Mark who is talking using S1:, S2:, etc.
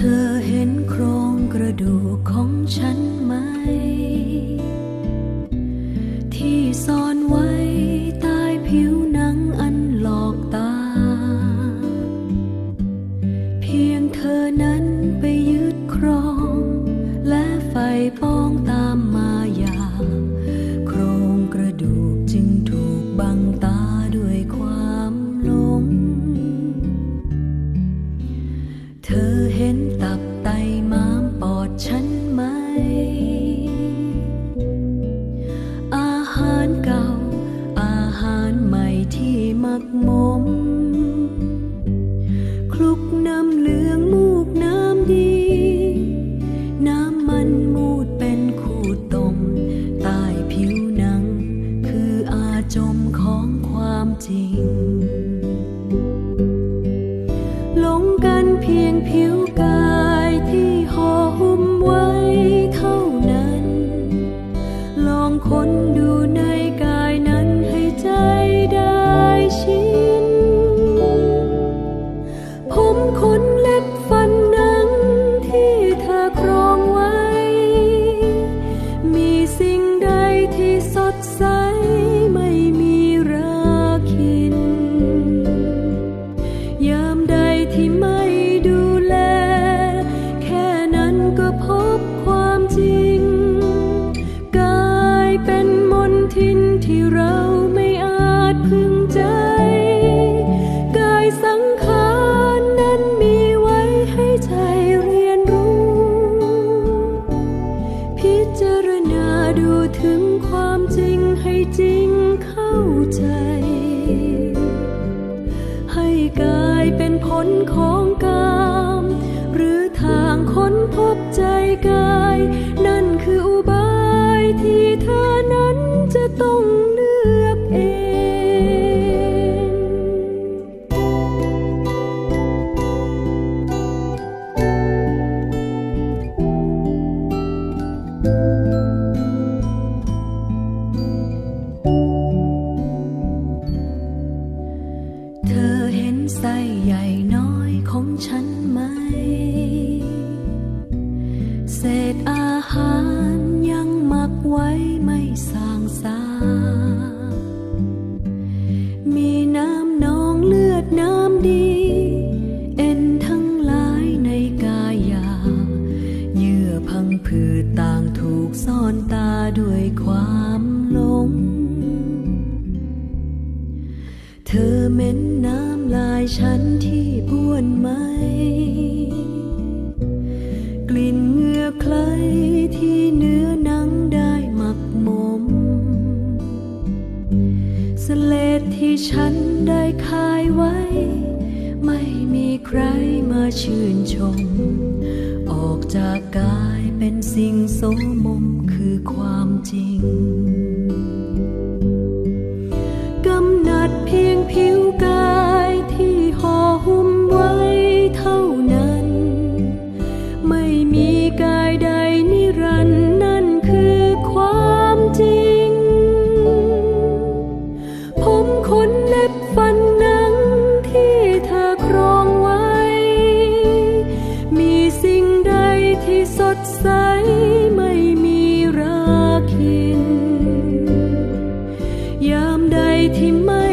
S1: เธอเห็นโครงกระดูกของฉันไหม ที่ซ่อนไว้ใต้ผิวหนังอันหลอกตา เพียงเธอนั้นไปยึดครอง และไฟปองตามมา กมม คลุกน้ำเหลืองมูกน้ำดี น้ำมันมูดเป็นขูดตมใต้ผิวหนัง คืออาจมของความจริง หลงกันเพียงผิวกายที่ห่อหุ้มไว้เท่านั้น ลองค้นดูใน ใจ ให้กลายเป็นผลของกรรมหรือทางค้นพบใจกาย นั่นคืออุบายที่เธอนั้นจะต้อง ฉันไหม เศษอาหารยังหมักไว้ไม่สางสา มีน้ำนองเลือดน้ำดี เอ็นทั้งหลายในกายา เยื่อพังผืดต่างถูกซ่อนตาด้วยความหลง เธอเหม็นน้ำลายฉันที่บ้วนไหม กลิ่นเหงื่อใครที่เนื้อหนังได้หมักหมม สเลดที่ฉันได้คายไว้ ไม่มีใครมาชื่นชม ออกจากกายเป็นสิ่งโสมมคือความจริง ผิวกายที่ห่อหุ้มไว้เท่านั้น ไม่มีกายใดนิรันนั่นคือความจริง ผมขนเล็บฟันหนังที่เธอครองไว้ มีสิ่งใดที่สดใสไม่มีราคิน ยามใดที่ไม่